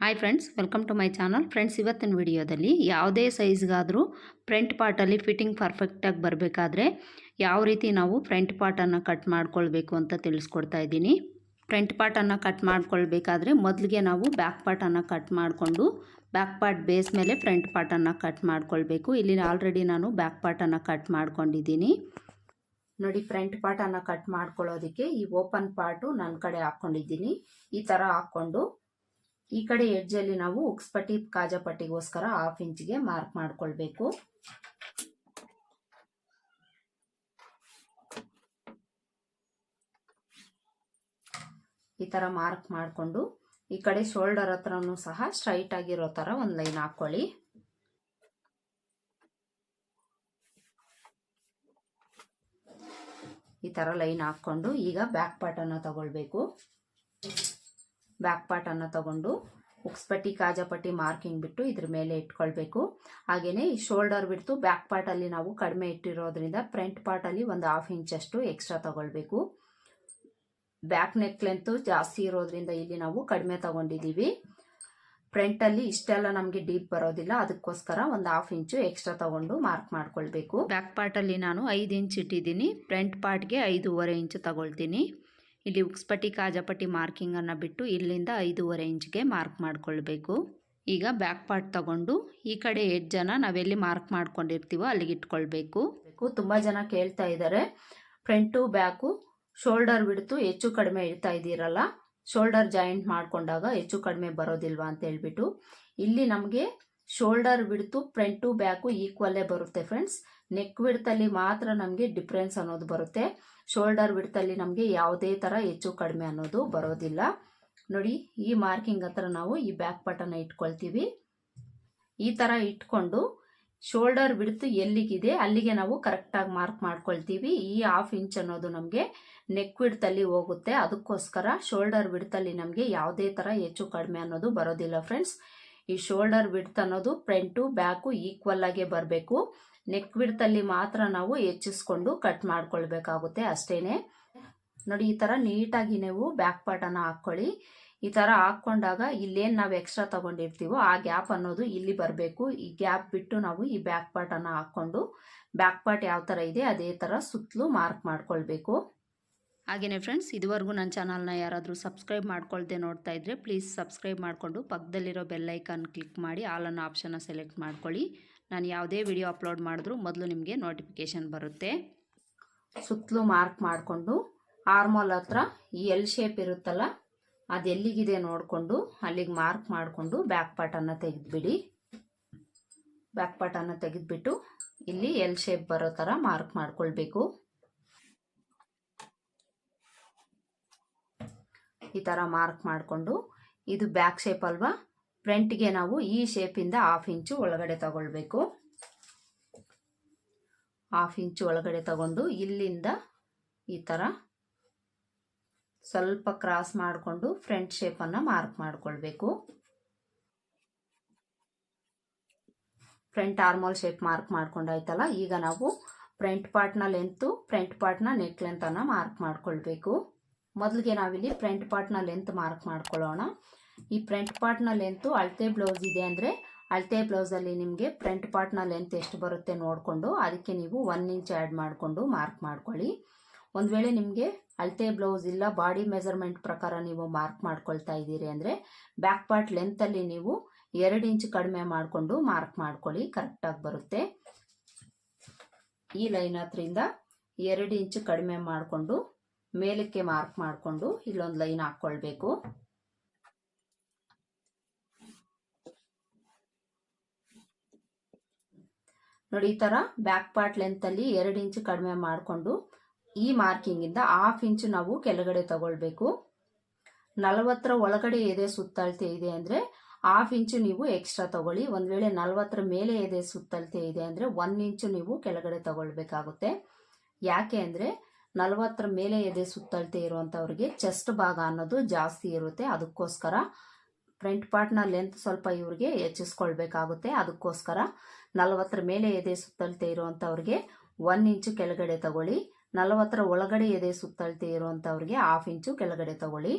Hi friends welcome to my channel friends ಇವತ್ತಿನ ವಿಡಿಯೋದಲ್ಲಿ ಯಾವುದೇ ಸೈಜ್ಗಾದರೂ ಫ್ರಂಟ್ ಪಾರ್ಟಲ್ಲಿ ಫಿಟ್ಟಿಂಗ್ ಪರ್ಫೆಕ್ಟಾಗಿ ಬರಬೇಕಾದ್ರೆ ಯಾವ ರೀತಿ ನಾವು ಫ್ರಂಟ್ ಪಾರ್ಟನ್ನು ಕಟ್ ಮಾಡ್ಕೊಳ್ಬೇಕು ಅಂತ ತಿಳಿಸ್ಕೊಡ್ತಾ ಇದ್ದೀನಿ. ಫ್ರಂಟ್ ಪಾರ್ಟನ್ನು ಕಟ್ ಮಾಡ್ಕೊಳ್ಬೇಕಾದ್ರೆ ಮೊದಲಿಗೆ ನಾವು ಬ್ಯಾಕ್ ಪಾರ್ಟನ್ನು ಕಟ್ ಮಾಡಿಕೊಂಡು ಬ್ಯಾಕ್ ಪಾರ್ಟ್ ಬೇಸ್ ಮೇಲೆ ಫ್ರಂಟ್ ಪಾರ್ಟನ್ನು ಕಟ್ ಮಾಡ್ಕೊಳ್ಬೇಕು. ಇಲ್ಲಿ ಆಲ್ರೆಡಿ ನಾನು ಬ್ಯಾಕ್ ಪಾರ್ಟನ್ನು ಕಟ್ ಮಾಡ್ಕೊಂಡಿದ್ದೀನಿ. ನೋಡಿ ಫ್ರಂಟ್ ಪಾರ್ಟನ್ನು ಕಟ್ ಮಾಡ್ಕೊಳ್ಳೋದಕ್ಕೆ ಈ ಓಪನ್ ಪಾರ್ಟು ನನ್ನ ಕಡೆ ಹಾಕ್ಕೊಂಡಿದ್ದೀನಿ. ಈ ಥರ ಹಾಕ್ಕೊಂಡು ಈ ಕಡೆ ಎಡ್ಜಲ್ಲಿ ನಾವು ಉಕ್ಸ್ಪಟ್ಟಿ, ಕಾಜಪಟ್ಟಿಗೋಸ್ಕರ ಹಾಫ್ ಇಂಚ್ಗೆ ಮಾರ್ಕ್ ಮಾಡ್ಕೊಳ್ಬೇಕು. ಈ ಥರ ಮಾರ್ಕ್ ಮಾಡಿಕೊಂಡು ಈ ಕಡೆ ಶೋಲ್ಡರ್ ಹತ್ರನೂ ಸಹ ಸ್ಟ್ರೈಟ್ ಆಗಿರೋ ಥರ ಒಂದು ಲೈನ್ ಹಾಕ್ಕೊಳ್ಳಿ. ಈ ಥರ ಲೈನ್ ಹಾಕ್ಕೊಂಡು ಈಗ ಬ್ಯಾಕ್ ಪಾರ್ಟನ್ನು ತಗೊಳ್ಬೇಕು. ಬ್ಯಾಕ್ ಪಾರ್ಟನ್ನು ತಗೊಂಡು ಉಕ್ಸ್ಪಟ್ಟಿ ಕಾಜಪಟ್ಟಿ ಮಾರ್ಕಿಂಗ್ ಬಿಟ್ಟು ಇದ್ರ ಮೇಲೆ ಇಟ್ಕೊಳ್ಬೇಕು. ಹಾಗೆಯೇ ಈ ಶೋಲ್ಡರ್ ಬಿಡ್ತು ಬ್ಯಾಕ್ ಪಾರ್ಟಲ್ಲಿ ನಾವು ಕಡಿಮೆ ಇಟ್ಟಿರೋದ್ರಿಂದ ಫ್ರಂಟ್ ಪಾರ್ಟಲ್ಲಿ ಒಂದು ಹಾಫ್ ಇಂಚಷ್ಟು ಎಕ್ಸ್ಟ್ರಾ ತಗೊಳ್ಬೇಕು. ಬ್ಯಾಕ್ ನೆಕ್ ಲೆಂತು ಜಾಸ್ತಿ ಇರೋದ್ರಿಂದ ಇಲ್ಲಿ ನಾವು ಕಡಿಮೆ ತಗೊಂಡಿದ್ದೀವಿ. ಫ್ರಂಟಲ್ಲಿ ಇಷ್ಟೆಲ್ಲ ನಮಗೆ ಡೀಪ್ ಬರೋದಿಲ್ಲ, ಅದಕ್ಕೋಸ್ಕರ ಒಂದು ಹಾಫ್ ಇಂಚು ಎಕ್ಸ್ಟ್ರಾ ತಗೊಂಡು ಮಾರ್ಕ್ ಮಾಡ್ಕೊಳ್ಬೇಕು. ಬ್ಯಾಕ್ ಪಾರ್ಟಲ್ಲಿ ನಾನು ಐದು ಇಂಚ್ ಇಟ್ಟಿದ್ದೀನಿ ಫ್ರಂಟ್ ಪಾರ್ಟ್ಗೆ ಐದೂವರೆ ಇಂಚು ತಗೊಳ್ತೀನಿ. ಇಲ್ಲಿ ಉಕ್ಸ್ಪಟ್ಟಿ, ಕಾಜಪಟ್ಟಿ ಮಾರ್ಕಿಂಗನ್ನು ಬಿಟ್ಟು ಇಲ್ಲಿಂದ ಐದೂವರೆ ಇಂಚ್ಗೆ ಮಾರ್ಕ್ ಮಾಡ್ಕೊಳ್ಬೇಕು. ಈಗ ಬ್ಯಾಕ್ ಪಾರ್ಟ್ ತಗೊಂಡು ಈ ಕಡೆ ಎಡ್ಜನ್ನು ನಾವೆಲ್ಲಿ ಮಾರ್ಕ್ ಮಾಡ್ಕೊಂಡಿರ್ತೀವೋ ಅಲ್ಲಿಗೆ ಇಟ್ಕೊಳ್ಬೇಕು. ತುಂಬ ಜನ ಕೇಳ್ತಾ ಇದ್ದಾರೆ ಫ್ರಂಟು, ಬ್ಯಾಕು, ಶೋಲ್ಡರ್ ಬಿಡ್ತು ಹೆಚ್ಚು ಕಡಿಮೆ ಇಡ್ತಾ ಇದ್ದೀರಲ್ಲ, ಶೋಲ್ಡರ್ ಜಾಯಿಂಟ್ ಮಾಡಿಕೊಂಡಾಗ ಹೆಚ್ಚು ಕಡಿಮೆ ಬರೋದಿಲ್ವಾ ಅಂತ ಹೇಳ್ಬಿಟ್ಟು. ಇಲ್ಲಿ ನಮಗೆ ಶೋಲ್ಡರ್ ಬಿಡ್ತು, ಫ್ರಂಟು, ಬ್ಯಾಕು ಈಕ್ವಲ್ಲೇ ಬರುತ್ತೆ ಫ್ರೆಂಡ್ಸ್ ನೆಕ್ ಬಿಡ್ತಲ್ಲಿ ಮಾತ್ರ ನಮಗೆ ಡಿಫ್ರೆನ್ಸ್ ಅನ್ನೋದು ಬರುತ್ತೆ. ಶೋಲ್ಡರ್ ಬಿಡ್ತಲ್ಲಿ ನಮಗೆ ಯಾವುದೇ ಥರ ಹೆಚ್ಚು ಕಡಿಮೆ ಅನ್ನೋದು ಬರೋದಿಲ್ಲ. ನೋಡಿ, ಈ ಮಾರ್ಕಿಂಗ್ ಹತ್ರ ನಾವು ಈ ಬ್ಯಾಕ್ ಬಟನ್ನ ಇಟ್ಕೊಳ್ತೀವಿ. ಈ ಥರ ಇಟ್ಕೊಂಡು ಶೋಲ್ಡರ್ ಬಿಡ್ತು ಎಲ್ಲಿಗಿದೆ, ಅಲ್ಲಿಗೆ ನಾವು ಕರೆಕ್ಟಾಗಿ ಮಾರ್ಕ್ ಮಾಡ್ಕೊಳ್ತೀವಿ. ಈ ಹಾಫ್ ಇಂಚ್ ಅನ್ನೋದು ನಮಗೆ ನೆಕ್ ವಿಡ್ತಲ್ಲಿ ಹೋಗುತ್ತೆ. ಅದಕ್ಕೋಸ್ಕರ ಶೋಲ್ಡರ್ ಬಿಡ್ತಲ್ಲಿ ನಮಗೆ ಯಾವುದೇ ಥರ ಹೆಚ್ಚು ಕಡಿಮೆ ಅನ್ನೋದು ಬರೋದಿಲ್ಲ, ಫ್ರೆಂಡ್ಸ್. ಈ ಶೋಲ್ಡರ್ ಬಿಡ್ತ್ ಅನ್ನೋದು ಫ್ರಂಟು ಬ್ಯಾಕು ಈಕ್ವಲ್ ಆಗೇ ಬರಬೇಕು. ನೆಕ್ ಬಿಡ್ತಲ್ಲಿ ಮಾತ್ರ ನಾವು ಹೆಚ್ಚಿಸ್ಕೊಂಡು ಕಟ್ ಮಾಡ್ಕೊಳ್ಬೇಕಾಗುತ್ತೆ ಅಷ್ಟೇನೆ. ನೋಡಿ, ಈ ಥರ ನೀಟಾಗಿ ನೀವು ಬ್ಯಾಕ್ ಪಾರ್ಟನ್ನು ಹಾಕ್ಕೊಳ್ಳಿ. ಈ ಥರ ಹಾಕ್ಕೊಂಡಾಗ ಇಲ್ಲೇನು ನಾವು ಎಕ್ಸ್ಟ್ರಾ ತಗೊಂಡಿರ್ತೀವೋ ಆ ಗ್ಯಾಪ್ ಅನ್ನೋದು ಇಲ್ಲಿ ಬರಬೇಕು. ಈ ಗ್ಯಾಪ್ ಬಿಟ್ಟು ನಾವು ಈ ಬ್ಯಾಕ್ ಪಾರ್ಟನ್ನು ಹಾಕ್ಕೊಂಡು ಬ್ಯಾಕ್ ಪಾರ್ಟ್ ಯಾವ ಥರ ಇದೆ ಅದೇ ಥರ ಸುತ್ತಲೂ ಮಾರ್ಕ್ ಮಾಡ್ಕೊಳ್ಬೇಕು. ಹಾಗೆಯೇ ಫ್ರೆಂಡ್ಸ್ ಇದುವರೆಗೂ ನನ್ನ ಚಾನಲ್ನ ಯಾರಾದರೂ ಸಬ್ಸ್ಕ್ರೈಬ್ ಮಾಡ್ಕೊಳ್ದೆ ನೋಡ್ತಾ ಇದ್ದರೆ ಪ್ಲೀಸ್ ಸಬ್ಸ್ಕ್ರೈಬ್ ಮಾಡಿಕೊಂಡು ಪಕ್ಕದಲ್ಲಿರೋ ಬೆಲ್ಲೈಕನ್ ಕ್ಲಿಕ್ ಮಾಡಿ ಆಲ್ ಅನ್ನೋ ಆಪ್ಷನ್ನ ಸೆಲೆಕ್ಟ್ ಮಾಡ್ಕೊಳ್ಳಿ. ನಾನು ಯಾವುದೇ ವಿಡಿಯೋ ಅಪ್ಲೋಡ್ ಮಾಡಿದ್ರೂ ಮೊದಲು ನಿಮಗೆ ನೋಟಿಫಿಕೇಷನ್ ಬರುತ್ತೆ. ಸುತ್ತಲೂ ಮಾರ್ಕ್ ಮಾಡಿಕೊಂಡು ಆರ್ಮೋಲ್ ಹತ್ರ ಈ ಎಲ್ ಶೇಪ್ ಇರುತ್ತಲ್ಲ ಅದೆಲ್ಲಿಗಿದೆ ನೋಡಿಕೊಂಡು, ಅಲ್ಲಿಗೆ ಮಾರ್ಕ್ ಮಾಡಿಕೊಂಡು ಬ್ಯಾಕ್ ಪಾರ್ಟನ್ನು ತೆಗೆದುಬಿಡಿ. ಬ್ಯಾಕ್ ಪಾರ್ಟನ್ನು ತೆಗೆದುಬಿಟ್ಟು, ಇಲ್ಲಿ ಎಲ್ ಶೇಪ್ ಬರೋ ಥರ ಮಾರ್ಕ್ ಮಾಡ್ಕೊಳ್ಬೇಕು. ಈ ಥರ ಮಾರ್ಕ್ ಮಾಡಿಕೊಂಡು ಇದು ಬ್ಯಾಕ್ ಶೇಪ್ ಅಲ್ವಾ? ಫ್ರಂಟ್ಗೆ ನಾವು ಈ ಶೇಪಿಂದ ಹಾಫ್ ಇಂಚು ಒಳಗಡೆ ತಗೊಳ್ಬೇಕು. ಹಾಫ್ ಇಂಚು ಒಳಗಡೆ ತಗೊಂಡು ಇಲ್ಲಿಂದ ಈ ಥರ ಸ್ವಲ್ಪ ಕ್ರಾಸ್ ಮಾಡಿಕೊಂಡು ಫ್ರಂಟ್ ಶೇಪನ್ನು ಮಾರ್ಕ್ ಮಾಡಿಕೊಳ್ಬೇಕು. ಫ್ರಂಟ್ ಆರ್ಮೋಲ್ ಶೇಪ್ ಮಾರ್ಕ್ ಮಾಡ್ಕೊಂಡಾಯ್ತಲ್ಲ ಈಗ ನಾವು ಫ್ರಂಟ್ ಪಾರ್ಟ್ನ ಲೆಂತು ಫ್ರಂಟ್ ಪಾರ್ಟ್ನ ನೆಕ್ ಲೆಂತನ್ನು ಮಾರ್ಕ್ ಮಾಡ್ಕೊಳ್ಬೇಕು. ಮೊದಲಿಗೆ ನಾವಿಲ್ಲಿ ಫ್ರಂಟ್ ಪಾರ್ಟ್ನ ಲೆಂತ್ ಮಾರ್ಕ್ ಮಾಡ್ಕೊಳ್ಳೋಣ. ಈ ಫ್ರಂಟ್ ಪಾರ್ಟ್ನ ಲೆಂತು ಅಳತೆ ಬ್ಲೌಸ್ ಇದೆ ಅಂದರೆ ಅಳತೆ ಬ್ಲೌಸಲ್ಲಿ ನಿಮಗೆ ಫ್ರಂಟ್ ಪಾರ್ಟ್ನ ಲೆಂತ್ ಎಷ್ಟು ಬರುತ್ತೆ ನೋಡಿಕೊಂಡು ಅದಕ್ಕೆ ನೀವು ಒನ್ ಇಂಚ್ ಆ್ಯಡ್ ಮಾಡಿಕೊಂಡು ಮಾರ್ಕ್ ಮಾಡ್ಕೊಳ್ಳಿ. ಒಂದು ವೇಳೆ ನಿಮಗೆ ಅಳತೆ ಬ್ಲೌಸ್ ಇಲ್ಲ, ಬಾಡಿ ಮೆಜರ್ಮೆಂಟ್ ಪ್ರಕಾರ ನೀವು ಮಾರ್ಕ್ ಮಾಡ್ಕೊಳ್ತಾ ಇದ್ದೀರಿ ಅಂದರೆ ಬ್ಯಾಕ್ ಪಾರ್ಟ್ ಲೆಂತಲ್ಲಿ ನೀವು ಎರಡು ಇಂಚ್ ಕಡಿಮೆ ಮಾಡಿಕೊಂಡು ಮಾರ್ಕ್ ಮಾಡ್ಕೊಳ್ಳಿ ಕರೆಕ್ಟಾಗಿ ಬರುತ್ತೆ. ಈ ಲೈನ್ ಹತ್ರಿಂದ ಎರಡು ಇಂಚ್ ಕಡಿಮೆ ಮಾಡಿಕೊಂಡು ಮೇಲಕ್ಕೆ ಮಾರ್ಕ್ ಮಾಡಿಕೊಂಡು ಇಲ್ಲೊಂದು ಲೈನ್ ಹಾಕ್ಕೊಳ್ಬೇಕು. ನೋಡಿ, ಈ ಥರ ಬ್ಯಾಕ್ ಪಾರ್ಟ್ ಲೆಂತಲ್ಲಿ ಎರಡು ಇಂಚು ಕಡಿಮೆ ಮಾಡಿಕೊಂಡು ಈ ಮಾರ್ಕಿಂಗಿಂದ ಹಾಫ್ ಇಂಚು ನಾವು ಕೆಳಗಡೆ ತಗೊಳ್ಬೇಕು. ನಲವತ್ತರ ಒಳಗಡೆ ಎದೆ ಸುತ್ತಳತೆ ಇದೆ ಅಂದರೆ ಹಾಫ್ ಇಂಚು ನೀವು ಎಕ್ಸ್ಟ್ರಾ ತಗೊಳ್ಳಿ. ಒಂದು ವೇಳೆ ನಲವತ್ತರ ಮೇಲೆ ಎದೆ ಸುತ್ತಳತೆ ಇದೆ ಅಂದರೆ ಒನ್ ಇಂಚು ನೀವು ಕೆಳಗಡೆ ತಗೊಳ್ಬೇಕಾಗುತ್ತೆ. ಯಾಕೆ ಅಂದರೆ ನಲವತ್ತರ ಮೇಲೆ ಎದೆ ಸುತ್ತಳತೆ ಇರುವಂಥವ್ರಿಗೆ ಚೆಸ್ಟ್ ಭಾಗ ಅನ್ನೋದು ಜಾಸ್ತಿ ಇರುತ್ತೆ. ಅದಕ್ಕೋಸ್ಕರ ಫ್ರಂಟ್ ಪಾರ್ಟ್ನ ಲೆಂತ್ ಸ್ವಲ್ಪ ಇವ್ರಿಗೆ ಹೆಚ್ಚಿಸ್ಕೊಳ್ಬೇಕಾಗುತ್ತೆ. ಅದಕ್ಕೋಸ್ಕರ ನಲವತ್ತರ ಮೇಲೆ ಎದೆ ಸುತ್ತಳತೆ ಇರುವಂಥವ್ರಿಗೆ ಒನ್ ಇಂಚು ಕೆಳಗಡೆ ತಗೊಳ್ಳಿ. ನಲವತ್ತರ ಒಳಗಡೆ ಎದೆ ಸುತ್ತಳತೆ ಇರುವಂಥವ್ರಿಗೆ ಹಾಫ್ ಇಂಚು ಕೆಳಗಡೆ ತಗೊಳ್ಳಿ.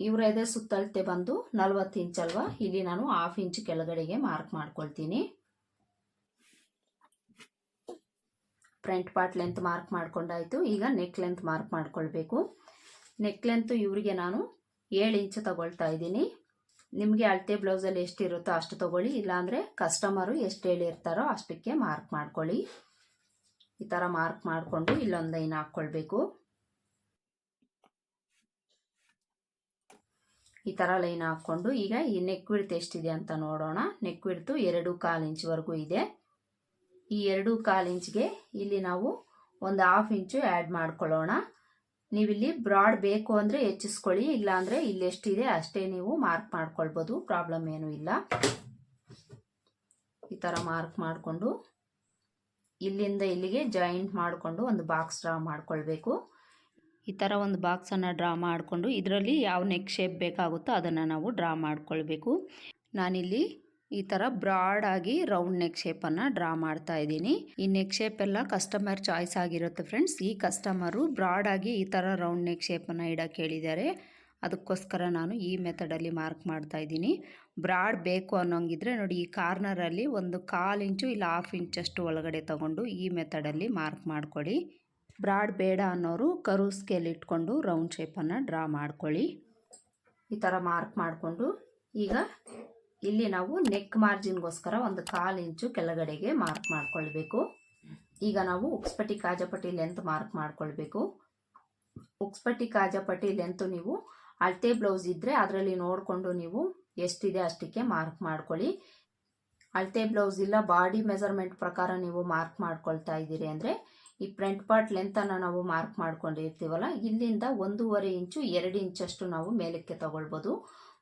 ಇವರ ಎದೆ ಸುತ್ತಳತೆ ಬಂದು ನಲವತ್ತು ಇಂಚ್ ಅಲ್ವಾ? ಇಲ್ಲಿ ನಾನು ಹಾಫ್ ಇಂಚು ಕೆಳಗಡೆಗೆ ಮಾರ್ಕ್ ಮಾಡ್ಕೊಳ್ತೀನಿ. ಫ್ರಂಟ್ ಪಾರ್ಟ್ ಲೆಂತ್ ಮಾರ್ಕ್ ಮಾಡ್ಕೊಂಡಾಯ್ತು. ಈಗ ನೆಕ್ ಲೆಂತ್ ಮಾರ್ಕ್ ಮಾಡ್ಕೊಳ್ಬೇಕು. ನೆಕ್ ಲೆಂತ್ ಇವರಿಗೆ ನಾನು ಏಳು ಇಂಚು ತಗೊಳ್ತಾ ಇದ್ದೀನಿ. ನಿಮಗೆ ಅಳತೆ ಬ್ಲೌಸಲ್ಲಿ ಎಷ್ಟಿರುತ್ತೋ ಅಷ್ಟು ತಗೊಳ್ಳಿ. ಇಲ್ಲಾಂದರೆ ಕಸ್ಟಮರು ಎಷ್ಟು ಹೇಳಿರ್ತಾರೋ ಅಷ್ಟಕ್ಕೆ ಮಾರ್ಕ್ ಮಾಡ್ಕೊಳ್ಳಿ. ಈ ಥರ ಮಾರ್ಕ್ ಮಾಡಿಕೊಂಡು ಇಲ್ಲೊಂದು ಲೈನ್ ಹಾಕ್ಕೊಳ್ಬೇಕು. ಈ ಥರ ಲೈನ್ ಹಾಕ್ಕೊಂಡು ಈಗ ಈ ನೆಕ್ ವಿಡ್ತ್ ಎಷ್ಟಿದೆ ಅಂತ ನೋಡೋಣ. ನೆಕ್ ವಿಡ್ತು ಎರಡು ಕಾಲು ಇಂಚ್ವರೆಗೂ ಇದೆ. ಈ ಎರಡು ಕಾಲು ಇಂಚ್ಗೆ ಇಲ್ಲಿ ನಾವು ಒಂದು ಹಾಫ್ ಇಂಚು ಆ್ಯಡ್ ಮಾಡ್ಕೊಳ್ಳೋಣ. ನೀವಿಲ್ಲಿ ಬ್ರಾಡ್ ಬೇಕು ಅಂದರೆ ಹೆಚ್ಚಿಸ್ಕೊಳ್ಳಿ, ಇಲ್ಲಾಂದರೆ ಇಲ್ಲಿ ಎಷ್ಟಿದೆ ಅಷ್ಟೇ ನೀವು ಮಾರ್ಕ್ ಮಾಡ್ಕೊಳ್ಬೋದು, ಪ್ರಾಬ್ಲಮ್ ಏನೂ ಇಲ್ಲ. ಈ ಥರ ಮಾರ್ಕ್ ಮಾಡಿಕೊಂಡು ಇಲ್ಲಿಂದ ಇಲ್ಲಿಗೆ ಜಾಯಿಂಟ್ ಮಾಡಿಕೊಂಡು ಒಂದು ಬಾಕ್ಸ್ ಡ್ರಾ ಮಾಡ್ಕೊಳ್ಬೇಕು. ಈ ಥರ ಒಂದು ಬಾಕ್ಸನ್ನು ಡ್ರಾ ಮಾಡಿಕೊಂಡು ಇದರಲ್ಲಿ ಯಾವ ನೆಕ್ ಶೇಪ್ ಬೇಕಾಗುತ್ತೋ ಅದನ್ನು ನಾವು ಡ್ರಾ ಮಾಡಿಕೊಳ್ಬೇಕು. ನಾನಿಲ್ಲಿ ಈ ಥರ ಬ್ರಾಡ್ ಆಗಿ ರೌಂಡ್ ನೆಕ್ ಶೇಪನ್ನು ಡ್ರಾ ಮಾಡ್ತಾ ಇದ್ದೀನಿ. ಈ ನೆಕ್ ಶೇಪ್ ಎಲ್ಲ ಕಸ್ಟಮರ್ ಚಾಯ್ಸ್ ಆಗಿರುತ್ತೆ ಫ್ರೆಂಡ್ಸ್ ಈ ಕಸ್ಟಮರು ಬ್ರಾಡ್ ಆಗಿ ಈ ಥರ ರೌಂಡ್ ನೆಕ್ ಶೇಪನ್ನು ಇಡೋಕ್ಕೆ ಹೇಳಿದ್ದಾರೆ. ಅದಕ್ಕೋಸ್ಕರ ನಾನು ಈ ಮೆಥಡಲ್ಲಿ ಮಾರ್ಕ್ ಮಾಡ್ತಾ ಇದ್ದೀನಿ. ಬ್ರಾಡ್ ಬೇಕು ಅನ್ನೋಂಗಿದ್ರೆ ನೋಡಿ ಈ ಕಾರ್ನರಲ್ಲಿ ಒಂದು ಕಾಲು ಇಂಚು ಇಲ್ಲ ಹಾಫ್ ಇಂಚಷ್ಟು ಒಳಗಡೆ ತಗೊಂಡು ಈ ಮೆಥಡಲ್ಲಿ ಮಾರ್ಕ್ ಮಾಡ್ಕೊಳ್ಳಿ. ಬ್ರಾಡ್ ಬೇಡ ಅನ್ನೋರು ಕರು ಸ್ಕೇಲ್ ಇಟ್ಕೊಂಡು ರೌಂಡ್ ಶೇಪನ್ನು ಡ್ರಾ ಮಾಡ್ಕೊಳ್ಳಿ. ಈ ಥರ ಮಾರ್ಕ್ ಮಾಡಿಕೊಂಡು ಈಗ ಇಲ್ಲಿ ನಾವು ನೆಕ್ ಮಾರ್ಜಿನ್ಗೋಸ್ಕರ ಒಂದು ಕಾಲು ಇಂಚು ಕೆಳಗಡೆಗೆ ಮಾರ್ಕ್ ಮಾಡ್ಕೊಳ್ಬೇಕು. ಈಗ ನಾವು ಉಕ್ಸ್ಪಟ್ಟಿ ಕಾಜಪಟ್ಟಿ ಲೆಂತ್ ಮಾರ್ಕ್ ಮಾಡ್ಕೊಳ್ಬೇಕು. ಉಕ್ಸ್ಪಟ್ಟಿ ಕಾಜಪಟ್ಟಿ ಲೆಂತ್ ನೀವು ಅಳತೆ ಬ್ಲೌಸ್ ಇದ್ದರೆ ಅದರಲ್ಲಿ ನೋಡಿಕೊಂಡು ನೀವು ಎಷ್ಟಿದೆ ಅಷ್ಟಕ್ಕೆ ಮಾರ್ಕ್ ಮಾಡ್ಕೊಳ್ಳಿ. ಅಳತೆ ಬ್ಲೌಸ್ ಇಲ್ಲ ಬಾಡಿ ಮೆಜರ್ಮೆಂಟ್ ಪ್ರಕಾರ ನೀವು ಮಾರ್ಕ್ ಮಾಡ್ಕೊಳ್ತಾ ಇದ್ದೀರಿ ಅಂದರೆ ಈ ಫ್ರಂಟ್ ಪಾರ್ಟ್ ಲೆಂತನ್ನು ನಾವು ಮಾರ್ಕ್ ಮಾಡ್ಕೊಂಡಿರ್ತೀವಲ್ಲ, ಇಲ್ಲಿಂದ ಒಂದೂವರೆ ಇಂಚು ಎರಡು ಇಂಚಷ್ಟು ನಾವು ಮೇಲಕ್ಕೆ ತಗೊಳ್ಬೋದು.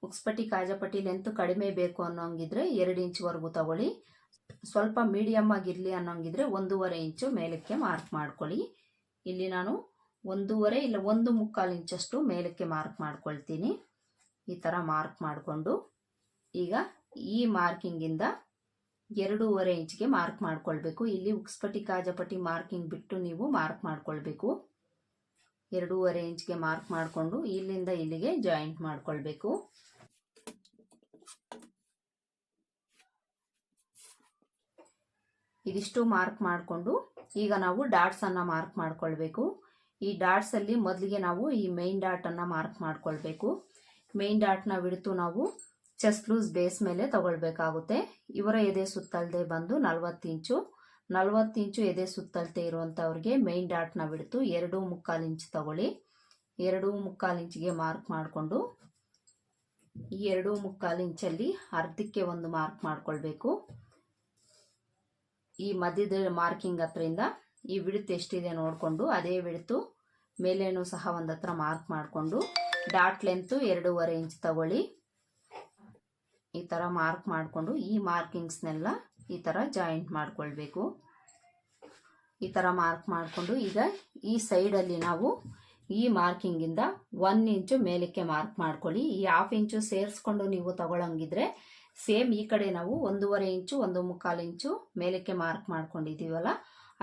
ಉಕ್ಸ್ಪಟ್ಟಿ, ಕಾಜಪಟ್ಟಿ ಲೆಂತ್ ಕಡಿಮೆ ಬೇಕು ಅನ್ನೋಂಗಿದ್ರೆ ಎರಡು ಇಂಚ್ವರೆಗೂ ತಗೊಳ್ಳಿ. ಸ್ವಲ್ಪ ಮೀಡಿಯಮ್ ಆಗಿರಲಿ ಅನ್ನೋಂಗಿದ್ರೆ ಒಂದೂವರೆ ಇಂಚು ಮೇಲಕ್ಕೆ ಮಾರ್ಕ್ ಮಾಡ್ಕೊಳ್ಳಿ. ಇಲ್ಲಿ ನಾನು ಒಂದೂವರೆ ಇಲ್ಲ ಒಂದು ಮುಕ್ಕಾಲು ಇಂಚಷ್ಟು ಮೇಲಕ್ಕೆ ಮಾರ್ಕ್ ಮಾಡ್ಕೊಳ್ತೀನಿ. ಈ ಥರ ಮಾರ್ಕ್ ಮಾಡಿಕೊಂಡು ಈಗ ಈ ಮಾರ್ಕಿಂಗಿಂದ ಎರಡೂವರೆ ಇಂಚ್ಗೆ ಮಾರ್ಕ್ ಮಾಡ್ಕೊಳ್ಬೇಕು. ಇಲ್ಲಿ ಉಕ್ಸ್ಪಟ್ಟಿ, ಕಾಜಪಟ್ಟಿ ಮಾರ್ಕಿಂಗ್ ಬಿಟ್ಟು ನೀವು ಮಾರ್ಕ್ ಮಾಡ್ಕೊಳ್ಬೇಕು. ಎರಡೂವರೆ ಇಂಚ್ಗೆ ಮಾರ್ಕ್ ಮಾಡಿಕೊಂಡು ಇಲ್ಲಿಂದ ಇಲ್ಲಿಗೆ ಜಾಯಿಂಟ್ ಮಾಡ್ಕೊಳ್ಬೇಕು. ಇದಿಷ್ಟು ಮಾರ್ಕ್ ಮಾಡಿಕೊಂಡು ಈಗ ನಾವು ಡಾಟ್ಸನ್ನು ಮಾರ್ಕ್ ಮಾಡಿಕೊಳ್ಬೇಕು. ಈ ಡಾಟ್ಸಲ್ಲಿ ಮೊದಲಿಗೆ ನಾವು ಈ ಮೈನ್ ಡಾಟನ್ನು ಮಾರ್ಕ್ ಮಾಡಿಕೊಳ್ಬೇಕು. ಮೈನ್ ಡಾಟ್ನ ಬಿಡ್ತು ನಾವು ಚೆಸ್ಟ್ ಲೂಸ್ ಬೇಸ್ ಮೇಲೆ ತಗೊಳ್ಬೇಕಾಗುತ್ತೆ. ಇವರ ಎದೆ ಸುತ್ತಲ್ದೆ ಬಂದು ನಲ್ವತ್ತು ಇಂಚು ನಲ್ವತ್ತು ಇಂಚು ಎದೆ ಸುತ್ತಳತೆ ಇರುವಂಥವ್ರಿಗೆ ಮೈನ್ ಡಾಟ್ನ ಬಿಡ್ತು. ಎರಡು ಮುಕ್ಕಾಲು ಇಂಚ್ ತಗೊಳ್ಳಿ. ಎರಡು ಮುಕ್ಕಾಲು ಇಂಚಿಗೆ ಮಾರ್ಕ್ ಮಾಡಿಕೊಂಡು ಈ ಎರಡು ಮುಕ್ಕಾಲು ಇಂಚಲ್ಲಿ ಅರ್ಧಕ್ಕೆ ಒಂದು ಮಾರ್ಕ್ ಮಾಡ್ಕೊಳ್ಬೇಕು. ಈ ಮಧ್ಯದ ಮಾರ್ಕಿಂಗ್ ಹತ್ರದಿಂದ ಈ ವಿಡ್ತ್ ಎಷ್ಟಿದೆ ನೋಡಿಕೊಂಡು ಅದೇ ವಿಡ್ತು ಮೇಲೇನು ಸಹ ಒಂದು ಹತ್ರ ಮಾರ್ಕ್ ಮಾಡಿಕೊಂಡು ಡಾಟ್ ಲೆಂತು ಎರಡೂವರೆ ಇಂಚ್ ತಗೊಳ್ಳಿ. ಈ ಥರ ಮಾರ್ಕ್ ಮಾಡಿಕೊಂಡು ಈ ಮಾರ್ಕಿಂಗ್ಸ್ನೆಲ್ಲ ಈ ಥರ ಜಾಯಿಂಟ್ ಮಾಡಿಕೊಳ್ಬೇಕು. ಈ ಥರ ಮಾರ್ಕ್ ಮಾಡಿಕೊಂಡು ಈಗ ಈ ಸೈಡಲ್ಲಿ ನಾವು ಈ ಮಾರ್ಕಿಂಗಿಂದ ಒನ್ ಇಂಚು ಮೇಲಕ್ಕೆ ಮಾರ್ಕ್ ಮಾಡ್ಕೊಳ್ಳಿ. ಈ ಹಾಫ್ ಇಂಚು ಸೇರಿಸ್ಕೊಂಡು ನೀವು ತಗೊಳಂಗಿದ್ರೆ ಸೇಮ್ ಈ ಕಡೆ ನಾವು ಒಂದೂವರೆ ಇಂಚು, ಒಂದು ಮುಕ್ಕಾಲು ಇಂಚು ಮೇಲಕ್ಕೆ ಮಾರ್ಕ್ ಮಾಡ್ಕೊಂಡಿದ್ದೀವಲ್ಲ,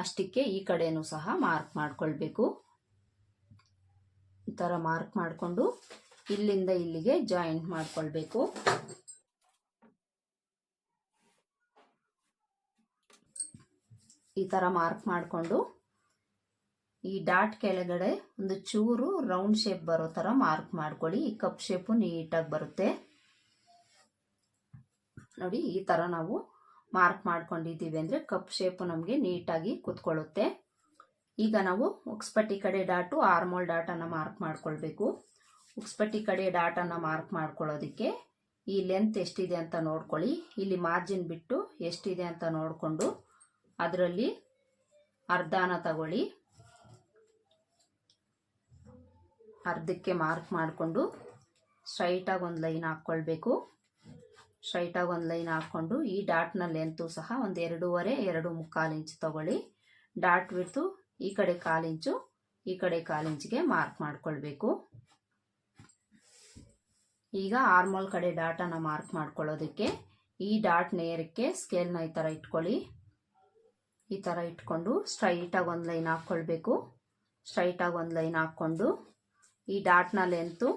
ಅಷ್ಟಕ್ಕೆ ಈ ಕಡೆನೂ ಸಹ ಮಾರ್ಕ್ ಮಾಡ್ಕೊಳ್ಬೇಕು. ಈ ಥರ ಮಾರ್ಕ್ ಮಾಡಿಕೊಂಡು ಇಲ್ಲಿಂದ ಇಲ್ಲಿಗೆ ಜಾಯಿಂಟ್ ಮಾಡ್ಕೊಳ್ಬೇಕು. ಈ ಥರ ಮಾರ್ಕ್ ಮಾಡಿಕೊಂಡು ಈ ಡಾಟ್ ಕೆಳಗಡೆ ಒಂದು ಚೂರು ರೌಂಡ್ ಶೇಪ್ ಬರೋ ಥರ ಮಾರ್ಕ್ ಮಾಡ್ಕೊಳ್ಳಿ. ಈ ಕಪ್ ಶೇಪು ನೀಟಾಗಿ ಬರುತ್ತೆ. ನೋಡಿ, ಈ ಥರ ನಾವು ಮಾರ್ಕ್ ಮಾಡ್ಕೊಂಡಿದ್ದೀವಿ ಅಂದರೆ ಕಪ್ ಶೇಪು ನಮಗೆ ನೀಟಾಗಿ ಕೂತ್ಕೊಳ್ಳುತ್ತೆ. ಈಗ ನಾವು ಉಕ್ಸ್ಪಟ್ಟಿ ಕಡೆ ಡಾಟು ಆರ್ಮೋಲ್ ಡಾಟನ್ನು ಮಾರ್ಕ್ ಮಾಡ್ಕೊಳ್ಬೇಕು. ಉಕ್ಸ್ಪಟ್ಟಿ ಕಡೆ ಡಾಟನ್ನು ಮಾರ್ಕ್ ಮಾಡ್ಕೊಳ್ಳೋದಕ್ಕೆ ಈ ಲೆಂತ್ ಎಷ್ಟಿದೆ ಅಂತ ನೋಡ್ಕೊಳ್ಳಿ. ಇಲ್ಲಿ ಮಾರ್ಜಿನ್ ಬಿಟ್ಟು ಎಷ್ಟಿದೆ ಅಂತ ನೋಡಿಕೊಂಡು ಅದರಲ್ಲಿ ಅರ್ಧನ ತಗೊಳ್ಳಿ. ಅರ್ಧಕ್ಕೆ ಮಾರ್ಕ್ ಮಾಡಿಕೊಂಡು ಸ್ಟ್ರೈಟಾಗಿ ಒಂದು ಲೈನ್ ಹಾಕ್ಕೊಳ್ಬೇಕು. ಸ್ಟ್ರೈಟಾಗಿ ಒಂದು ಲೈನ್ ಹಾಕ್ಕೊಂಡು ಈ ಡಾಟ್ನ ಲೆಂತು ಸಹ ಒಂದು ಎರಡೂವರೆ, ಎರಡು ಮುಕ್ಕಾಲು ಇಂಚು ತಗೊಳ್ಳಿ. ಡಾಟ್ ಬಿಡ್ತು ಈ ಕಡೆ ಕಾಲು ಇಂಚು ಈ ಕಡೆ ಕಾಲು ಇಂಚಿಗೆ ಮಾರ್ಕ್ ಮಾಡ್ಕೊಳ್ಬೇಕು. ಈಗ ಆರ್ಮೋಲ್ ಕಡೆ ಡಾಟನ್ನು ಮಾರ್ಕ್ ಮಾಡ್ಕೊಳ್ಳೋದಕ್ಕೆ ಈ ಡಾಟ್ ನೇರಕ್ಕೆ ಸ್ಕೇಲ್ನ ಈ ಥರ ಇಟ್ಕೊಳ್ಳಿ. ಈ ಥರ ಇಟ್ಕೊಂಡು ಸ್ಟ್ರೈಟಾಗಿ ಒಂದು ಲೈನ್ ಹಾಕ್ಕೊಳ್ಬೇಕು. ಸ್ಟ್ರೈಟಾಗಿ ಒಂದು ಲೈನ್ ಹಾಕ್ಕೊಂಡು ಈ ಡಾಟ್ನ ಲೆಂತು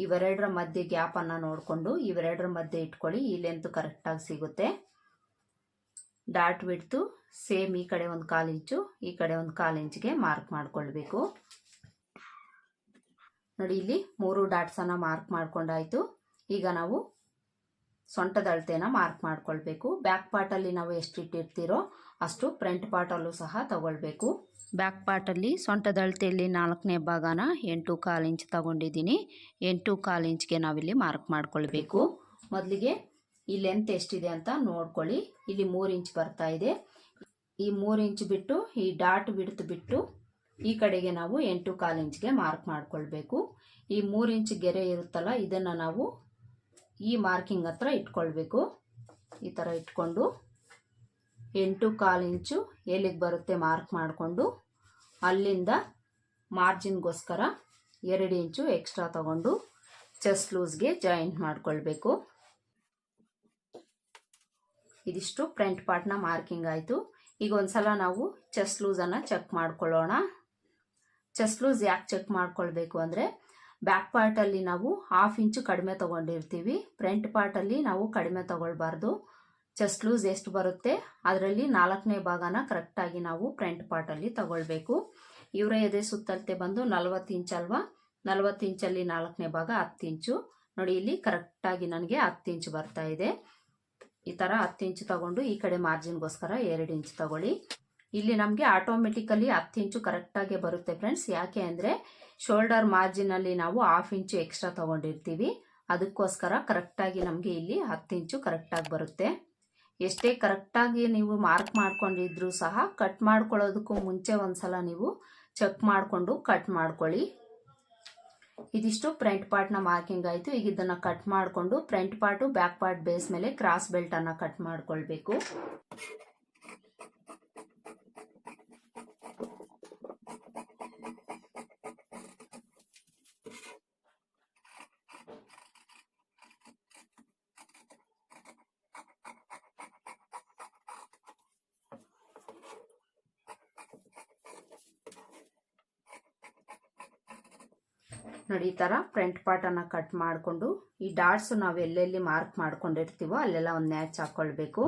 ಇವೆರಡರ ಮಧ್ಯೆ ಗ್ಯಾಪನ್ನು ನೋಡಿಕೊಂಡು ಇವೆರಡರ ಮಧ್ಯೆ ಇಟ್ಕೊಳ್ಳಿ, ಈ ಲೆಂತ್ ಕರೆಕ್ಟಾಗಿ ಸಿಗುತ್ತೆ. ಡಾಟ್ ಬಿಡ್ತು ಸೇಮ್ ಈ ಕಡೆ ಒಂದು ಕಾಲು ಇಂಚು ಈ ಕಡೆ ಒಂದು ಕಾಲು ಇಂಚಿಗೆ ಮಾರ್ಕ್ ಮಾಡಿಕೊಳ್ಬೇಕು. ನೋಡಿ, ಇಲ್ಲಿ ಮೂರು ಡಾಟ್ಸನ್ನು ಮಾರ್ಕ್ ಮಾಡ್ಕೊಂಡಾಯ್ತು. ಈಗ ನಾವು ಸೊಂಟದ ಅಳತೆನ ಮಾರ್ಕ್ ಮಾಡ್ಕೊಳ್ಬೇಕು. ಬ್ಯಾಕ್ ಪಾರ್ಟಲ್ಲಿ ನಾವು ಎಷ್ಟು ಇಟ್ಟಿರ್ತೀರೋ ಅಷ್ಟು ಫ್ರಂಟ್ ಪಾರ್ಟಲ್ಲೂ ಸಹ ತಗೊಳ್ಬೇಕು. ಬ್ಯಾಕ್ ಪಾರ್ಟಲ್ಲಿ ಸೊಂಟದ ಅಳತೆಯಲ್ಲಿ ನಾಲ್ಕನೇ ಭಾಗನ ಎಂಟು ಕಾಲು ಇಂಚ್ ತಗೊಂಡಿದ್ದೀನಿ. ಎಂಟು ಕಾಲು ಇಂಚ್ಗೆ ನಾವಿಲ್ಲಿ ಮಾರ್ಕ್ ಮಾಡ್ಕೊಳ್ಬೇಕು. ಮೊದಲಿಗೆ ಈ ಲೆಂತ್ ಎಷ್ಟಿದೆ ಅಂತ ನೋಡ್ಕೊಳ್ಳಿ. ಇಲ್ಲಿ ಮೂರು ಇಂಚ್ ಬರ್ತಾ ಇದೆ. ಈ ಮೂರು ಇಂಚ್ ಬಿಟ್ಟು, ಈ ಡಾಟ್ ಬಿಡ್ತು ಬಿಟ್ಟು ಈ ಕಡೆಗೆ ನಾವು ಎಂಟು ಕಾಲು ಇಂಚ್ಗೆ ಮಾರ್ಕ್ ಮಾಡ್ಕೊಳ್ಬೇಕು. ಈ ಮೂರು ಇಂಚ್ ಗೆರೆ ಇರುತ್ತಲ್ಲ, ಇದನ್ನು ನಾವು ಈ ಮಾರ್ಕಿಂಗ್ ಹತ್ರ ಇಟ್ಕೊಳ್ಬೇಕು. ಈ ಥರ ಇಟ್ಕೊಂಡು ಎಂಟು ಕಾಲು ಇಂಚು ಎಲ್ಲಿಗೆ ಬರುತ್ತೆ ಮಾರ್ಕ್ ಮಾಡಿಕೊಂಡು ಅಲ್ಲಿಂದ ಮಾರ್ಜಿನ್ಗೋಸ್ಕರ ಎರಡು ಇಂಚು ಎಕ್ಸ್ಟ್ರಾ ತಗೊಂಡು ಚೆಸ್ಟ್ ಲೂಸ್ಗೆ ಜಾಯಿಂಟ್ ಮಾಡಿಕೊಳ್ಬೇಕು. ಇದಿಷ್ಟು ಫ್ರಂಟ್ ಪಾರ್ಟ್ನ ಮಾರ್ಕಿಂಗ್ ಆಯಿತು. ಈಗ ಒಂದ್ಸಲ ನಾವು ಚೆಸ್ಟ್ ಲೂಸನ್ನು ಚೆಕ್ ಮಾಡ್ಕೊಳ್ಳೋಣ. ಚೆಸ್ಟ್ ಲೂಸ್ ಯಾಕೆ ಚೆಕ್ ಮಾಡ್ಕೊಳ್ಬೇಕು ಅಂದರೆ ಬ್ಯಾಕ್ ಪಾರ್ಟಲ್ಲಿ ನಾವು ಹಾಫ್ ಇಂಚು ಕಡಿಮೆ ತೊಗೊಂಡಿರ್ತೀವಿ, ಫ್ರಂಟ್ ಪಾರ್ಟಲ್ಲಿ ನಾವು ಕಡಿಮೆ ತೊಗೊಳ್ಬಾರ್ದು. ಚೆಸ್ಟ್ ಲೂಸ್ ಎಷ್ಟು ಬರುತ್ತೆ? ಅದರಲ್ಲಿ ನಾಲ್ಕನೇ ಭಾಗನ ಕರೆಕ್ಟಾಗಿ ನಾವು ಫ್ರಂಟ್ ಪಾರ್ಟಲ್ಲಿ ತಗೊಳ್ಬೇಕು. ಇವರ ಎದೆ ಸುತ್ತಲ್ತೆ ಬಂದು ನಲ್ವತ್ತು ಇಂಚಲ್ವಾ ನಲ್ವತ್ತು ಇಂಚಲ್ಲಿ ನಾಲ್ಕನೇ ಭಾಗ ಹತ್ತು ಇಂಚು. ನೋಡಿ, ಇಲ್ಲಿ ಕರೆಕ್ಟಾಗಿ ನನಗೆ ಹತ್ತು ಇಂಚು ಬರ್ತಾ ಇದೆ. ಈ ಥರ ಹತ್ತು ಇಂಚು ತಗೊಂಡು ಈ ಕಡೆ ಮಾರ್ಜಿನ್ಗೋಸ್ಕರ ಎರಡು ಇಂಚು ತಗೊಳ್ಳಿ. ಇಲ್ಲಿ ನಮಗೆ ಆಟೋಮೆಟಿಕಲಿ ಹತ್ತು ಇಂಚು ಕರೆಕ್ಟಾಗೆ ಬರುತ್ತೆ ಫ್ರೆಂಡ್ಸ್ ಯಾಕೆ ಅಂದರೆ ಶೋಲ್ಡರ್ ಮಾರ್ಜಿನಲ್ಲಿ ನಾವು ಹಾಫ್ ಇಂಚು ಎಕ್ಸ್ಟ್ರಾ ತಗೊಂಡಿರ್ತೀವಿ. ಅದಕ್ಕೋಸ್ಕರ ಕರೆಕ್ಟಾಗಿ ನಮಗೆ ಇಲ್ಲಿ ಹತ್ತು ಇಂಚು ಕರೆಕ್ಟಾಗಿ ಬರುತ್ತೆ. ಎಷ್ಟೇ ಕರೆಕ್ಟಾಗಿ ನೀವು ಮಾರ್ಕ್ ಮಾಡ್ಕೊಂಡಿದ್ರೂ ಸಹ ಕಟ್ ಮಾಡ್ಕೊಳ್ಳೋದಕ್ಕೂ ಮುಂಚೆ ಒಂದ್ಸಲ ನೀವು ಚೆಕ್ ಮಾಡಿಕೊಂಡು ಕಟ್ ಮಾಡ್ಕೊಳ್ಳಿ. ಇದಿಷ್ಟು ಫ್ರಂಟ್ ಪಾರ್ಟ್ನ ಮಾರ್ಕಿಂಗ್ ಆಯಿತು. ಈಗ ಇದನ್ನು ಕಟ್ ಮಾಡಿಕೊಂಡು front part back part base ಮೇಲೆ ಕ್ರಾಸ್ ಬೆಲ್ಟನ್ನು ಕಟ್ ಮಾಡ್ಕೊಳ್ಬೇಕು. ನೋಡಿ ಈ ಥರ ಫ್ರಂಟ್ ಪಾರ್ಟನ್ನು ಕಟ್ ಮಾಡಿಕೊಂಡು, ಈ ಡಾಟ್ಸು ನಾವು ಎಲ್ಲೆಲ್ಲಿ ಮಾರ್ಕ್ ಮಾಡ್ಕೊಂಡಿರ್ತೀವೋ ಅಲ್ಲೆಲ್ಲ ಒಂದು ನ್ಯಾಚ್ ಹಾಕ್ಕೊಳ್ಬೇಕು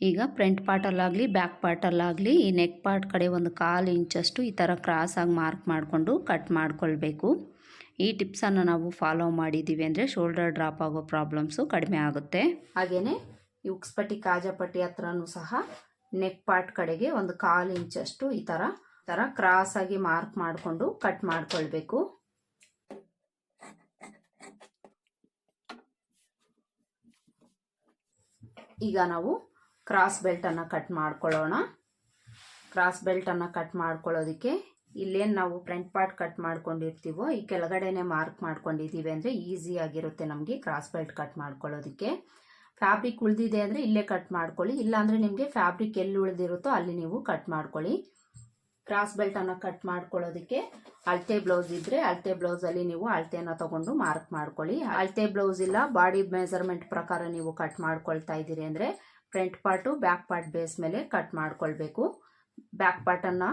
ಈಗ ಫ್ರಂಟ್ ಪಾರ್ಟಲ್ಲಾಗಲಿ ಬ್ಯಾಕ್ ಪಾರ್ಟಲ್ಲಾಗಲಿ ಈ ನೆಕ್ ಪಾರ್ಟ್ ಕಡೆ ಒಂದು ಕಾಲು ಇಂಚಷ್ಟು ಈ ಥರ ಕ್ರಾಸಾಗಿ ಮಾರ್ಕ್ ಮಾಡಿಕೊಂಡು ಕಟ್ ಮಾಡ್ಕೊಳ್ಬೇಕು. ಈ ಟಿಪ್ಸನ್ನು ನಾವು ಫಾಲೋ ಮಾಡಿದ್ದೀವಿ ಅಂದರೆ ಶೋಲ್ಡರ್ ಡ್ರಾಪ್ ಆಗೋ ಪ್ರಾಬ್ಲಮ್ಸು ಕಡಿಮೆ ಆಗುತ್ತೆ. ಹಾಗೆಯೇ ಈ ಉಕ್ಸ್ಪಟ್ಟಿ, ಕಾಜಾಪಟ್ಟಿ ಹತ್ರನೂ ಸಹ ನೆಕ್ ಪಾರ್ಟ್ ಕಡೆಗೆ ಒಂದು ಕಾಲು ಇಂಚಷ್ಟು ಈ ಥರ ಥರ ಆಗಿ ಮಾರ್ಕ್ ಮಾಡಿಕೊಂಡು ಕಟ್ ಮಾಡ್ಕೊಳ್ಬೇಕು. ಈಗ ನಾವು ಕ್ರಾಸ್ ಬೆಲ್ಟನ್ನು ಕಟ್ ಮಾಡ್ಕೊಳ್ಳೋಣ. ಕ್ರಾಸ್ ಬೆಲ್ಟನ್ನು ಕಟ್ ಮಾಡ್ಕೊಳ್ಳೋದಕ್ಕೆ ಇಲ್ಲೇನು ನಾವು ಫ್ರಂಟ್ ಪಾರ್ಟ್ ಕಟ್ ಮಾಡ್ಕೊಂಡಿರ್ತೀವೋ, ಈ ಕೆಳಗಡೆನೆ ಮಾರ್ಕ್ ಮಾಡ್ಕೊಂಡಿದ್ದೀವಿ ಅಂದರೆ ಈಸಿ ಆಗಿರುತ್ತೆ ನಮಗೆ ಕ್ರಾಸ್ ಬೆಲ್ಟ್ ಕಟ್ ಮಾಡ್ಕೊಳ್ಳೋದಕ್ಕೆ. ಫ್ಯಾಬ್ರಿಕ್ ಉಳಿದಿದೆ ಅಂದರೆ ಇಲ್ಲೇ ಕಟ್ ಮಾಡ್ಕೊಳ್ಳಿ. ಇಲ್ಲಾಂದರೆ ನಿಮಗೆ ಫ್ಯಾಬ್ರಿಕ್ ಎಲ್ಲಿ ಉಳಿದಿರುತ್ತೋ ಅಲ್ಲಿ ನೀವು ಕಟ್ ಮಾಡ್ಕೊಳ್ಳಿ. ಕ್ರಾಸ್ ಬೆಲ್ಟನ್ನು ಕಟ್ ಮಾಡ್ಕೊಳ್ಳೋದಕ್ಕೆ ಅಳತೆ ಬ್ಲೌಸ್ ಇದ್ದರೆ ಅಳತೆ ಬ್ಲೌಸಲ್ಲಿ ನೀವು ಅಳತೆಯನ್ನು ತಗೊಂಡು ಮಾರ್ಕ್ ಮಾಡ್ಕೊಳ್ಳಿ. ಅಳತೆ ಬ್ಲೌಸ್ ಇಲ್ಲ, ಬಾಡಿ ಮೆಜರ್ಮೆಂಟ್ ಪ್ರಕಾರ ನೀವು ಕಟ್ ಮಾಡ್ಕೊಳ್ತಾ ಇದ್ದೀರಿ ಅಂದರೆ front part back part base ಮೇಲೆ ಕಟ್ ಮಾಡ್ಕೊಳ್ಬೇಕು. ಬ್ಯಾಕ್ ಪಾರ್ಟನ್ನು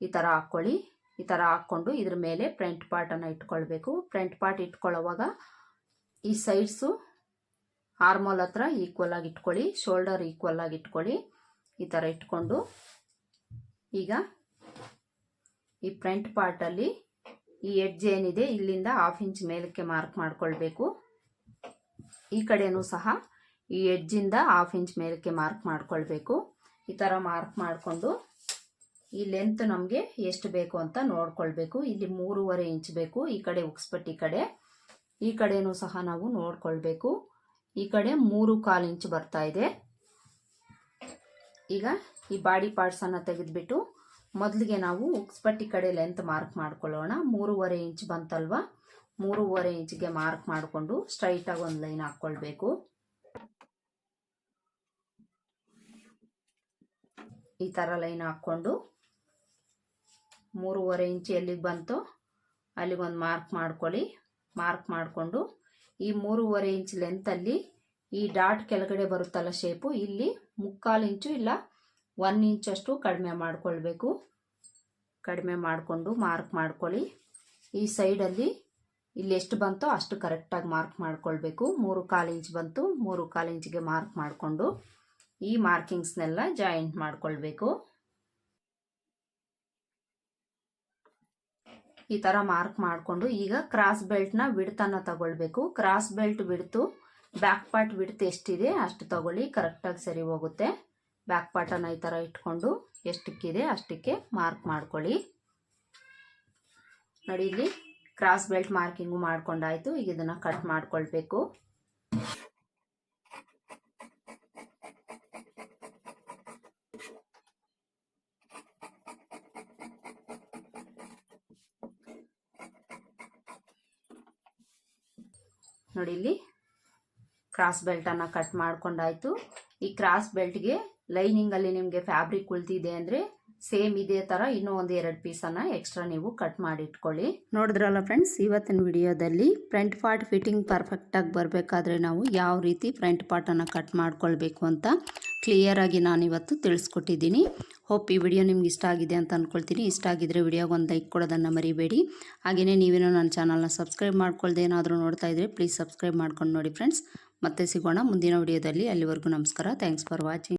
ಈ ಥರ ಹಾಕ್ಕೊಳ್ಳಿ. ಈ ಥರ ಹಾಕ್ಕೊಂಡು ಇದ್ರ ಮೇಲೆ ಫ್ರಂಟ್ ಪಾರ್ಟನ್ನು ಇಟ್ಕೊಳ್ಬೇಕು. ಫ್ರಂಟ್ ಪಾರ್ಟ್ ಇಟ್ಕೊಳ್ಳೋವಾಗ ಈ ಸೈಡ್ಸು ಆರ್ಮೋಲ್ ಹತ್ರ ಈಕ್ವಲ್ ಆಗಿ ಇಟ್ಕೊಳ್ಳಿ ಶೋಲ್ಡರ್ ಈಕ್ವಲ್ ಆಗಿ ಇಟ್ಕೊಳ್ಳಿ. ಈ ಥರ ಇಟ್ಕೊಂಡು ಈಗ ಈ ಫ್ರಂಟ್ ಪಾರ್ಟಲ್ಲಿ ಈ ಎಡ್ಜ್ ಏನಿದೆ, ಇಲ್ಲಿಂದ ಹಾಫ್ ಇಂಚ್ ಮೇಲಕ್ಕೆ ಮಾರ್ಕ್ ಮಾಡ್ಕೊಳ್ಬೇಕು. ಈ ಕಡೆಯೂ ಸಹ ಈ ಎಡ್ಜಿಂದ ಹಾಫ್ ಇಂಚ್ ಮೇಲಕ್ಕೆ ಮಾರ್ಕ್ ಮಾಡ್ಕೊಳ್ಬೇಕು. ಈ ಥರ ಮಾರ್ಕ್ ಮಾಡಿಕೊಂಡು ಈ ಲೆಂತ್ ನಮಗೆ ಎಷ್ಟು ಬೇಕು ಅಂತ ನೋಡ್ಕೊಳ್ಬೇಕು. ಇಲ್ಲಿ ಮೂರುವರೆ ಇಂಚ್ ಬೇಕು, ಈ ಕಡೆ ಉಕ್ಸ್ಪಟ್ಟಿ ಕಡೆ. ಈ ಕಡೆಯೂ ಸಹ ನಾವು ನೋಡ್ಕೊಳ್ಬೇಕು. ಈ ಕಡೆ ಮೂರು ಕಾಲು ಇಂಚ್ ಬರ್ತಾ ಇದೆ. ಈಗ ಈ ಬಾಡಿ ಪಾರ್ಟ್ಸನ್ನು ತೆಗೆದುಬಿಟ್ಟು ಮೊದಲಿಗೆ ನಾವು ಉಕ್ಸ್ಪಟ್ಟಿ ಕಡೆ ಲೆಂತ್ ಮಾರ್ಕ್ ಮಾಡ್ಕೊಳ್ಳೋಣ. ಮೂರುವರೆ ಇಂಚ್ ಬಂತಲ್ವಾ? ಮೂರುವರೆ ಇಂಚ್ಗೆ ಮಾರ್ಕ್ ಮಾಡಿಕೊಂಡು ಸ್ಟ್ರೈಟಾಗಿ ಒಂದು ಲೈನ್ ಹಾಕ್ಕೊಳ್ಬೇಕು. ಈ ಥರ ಲೈನ್ ಹಾಕ್ಕೊಂಡು ಮೂರುವರೆ ಇಂಚ್ ಎಲ್ಲಿಗೆ ಬಂತು ಅಲ್ಲಿಗೊಂದು ಮಾರ್ಕ್ ಮಾಡ್ಕೊಳ್ಳಿ. ಮಾರ್ಕ್ ಮಾಡಿಕೊಂಡು ಈ ಮೂರುವರೆ ಇಂಚ್ ಲೆಂತಲ್ಲಿ ಈ ಡಾಟ್ ಕೆಳಗಡೆ ಬರುತ್ತಲ್ಲ ಶೇಪು ಇಲ್ಲಿ ಮುಕ್ಕಾಲು ಇಂಚು ಇಲ್ಲ ಒನ್ ಇಂಚಷ್ಟು ಕಡಿಮೆ ಮಾಡಿಕೊಳ್ಬೇಕು. ಕಡಿಮೆ ಮಾಡಿಕೊಂಡು ಮಾರ್ಕ್ ಮಾಡ್ಕೊಳ್ಳಿ. ಈ ಸೈಡಲ್ಲಿ ಇಲ್ಲಿ ಎಷ್ಟು ಬಂತೋ ಅಷ್ಟು ಕರೆಕ್ಟಾಗಿ ಮಾರ್ಕ್ ಮಾಡ್ಕೊಳ್ಬೇಕು. ಮೂರು ಕಾಲು ಇಂಚ್ ಬಂತು, ಮೂರು ಕಾಲು ಇಂಚ್ಗೆ ಮಾರ್ಕ್ ಮಾಡಿಕೊಂಡು ಈ ಮಾರ್ಕಿಂಗ್ಸ್ನೆಲ್ಲ ಜಾಯಿಂಟ್ ಮಾಡ್ಕೊಳ್ಬೇಕು. ಈ ಥರ ಮಾರ್ಕ್ ಮಾಡಿಕೊಂಡು ಈಗ ಕ್ರಾಸ್ ಬೆಲ್ಟ್ನ ಬಿಡ್ತನ ತಗೊಳ್ಬೇಕು. Cross belt width back part width ಎಷ್ಟಿದೆ ಅಷ್ಟು ತಗೊಳ್ಳಿ ಕರೆಕ್ಟಾಗಿ ಸರಿ ಹೋಗುತ್ತೆ. ಬ್ಯಾಕ್ ಪಾರ್ಟನ್ನು ಈ ಥರ ಇಟ್ಕೊಂಡು ಎಷ್ಟಕ್ಕಿದೆ ಅಷ್ಟಕ್ಕೆ ಮಾರ್ಕ್ ಮಾಡ್ಕೊಳ್ಳಿ. ನೋಡಿ ಇಲ್ಲಿ ಕ್ರಾಸ್ ಬೆಲ್ಟ್ ಮಾರ್ಕಿಂಗು ಮಾಡ್ಕೊಂಡಾಯ್ತು. ಈಗ ಇದನ್ನು ಕಟ್ ಮಾಡ್ಕೊಳ್ಬೇಕು. ನೋಡಿ ಇಲ್ಲಿ. ಕ್ರಾಸ್ ಬೆಲ್ಟನ್ನು ಕಟ್ ಮಾಡ್ಕೊಂಡಾಯಿತು. ಈ ಕ್ರಾಸ್ ಬೆಲ್ಟ್ಗೆ ಲೈನಿಂಗಲ್ಲಿ ನಿಮಗೆ ಫ್ಯಾಬ್ರಿಕ್ ಉಳ್ತಿದೆ ಅಂದರೆ ಸೇಮ್ ಇದೇ ಥರ ಇನ್ನೂ ಒಂದು ಎರಡು ಪೀಸನ್ನು ಎಕ್ಸ್ಟ್ರಾ ನೀವು ಕಟ್ ಮಾಡಿ ಇಟ್ಕೊಳ್ಳಿ ನೋಡಿದ್ರಲ್ಲ ಫ್ರೆಂಡ್ಸ್ ಇವತ್ತಿನ ವಿಡಿಯೋದಲ್ಲಿ ಫ್ರಂಟ್ ಪಾರ್ಟ್ ಫಿಟ್ಟಿಂಗ್ ಪರ್ಫೆಕ್ಟಾಗಿ ಬರಬೇಕಾದ್ರೆ ನಾವು ಯಾವ ರೀತಿ ಫ್ರಂಟ್ ಪಾರ್ಟನ್ನು ಕಟ್ ಮಾಡ್ಕೊಳ್ಬೇಕು ಅಂತ ಕ್ಲಿಯರಾಗಿ ನಾನಿವತ್ತು ತಿಳಿಸ್ಕೊಟ್ಟಿದ್ದೀನಿ. ಹೋಪ್ ಈ ವಿಡಿಯೋ ನಿಮ್ಗೆ ಇಷ್ಟ ಆಗಿದೆ ಅಂತ ಅಂದ್ಕೊಳ್ತೀನಿ ಇಷ್ಟ ಆಗಿದ್ದರೆ ವಿಡಿಯೋಗೆ ಒಂದು ಲೈಕ್ ಕೊಡೋದನ್ನು ಮರಿಬೇಡಿ. ಹಾಗೆಯೇ ನೀವೇನೋ ನನ್ನ ಚಾನಲ್ನ ಸಬ್ಸ್ಕ್ರೈಬ್ ಮಾಡ್ಕೊಳ್ದೆ ಏನಾದರೂ ನೋಡ್ತಾ ಇದ್ದರೆ ಪ್ಲೀಸ್ ಸಬ್ಸ್ಕ್ರೈಬ್ ಮಾಡ್ಕೊಂಡು ನೋಡಿ ಫ್ರೆಂಡ್ಸ್ ಮತ್ತೆ ಸಿಗೋಣ ಮುಂದಿನ ವಿಡಿಯೋದಲ್ಲಿ ಅಲ್ಲಿವರೆಗೂ ನಮಸ್ಕಾರ. Thanks for watching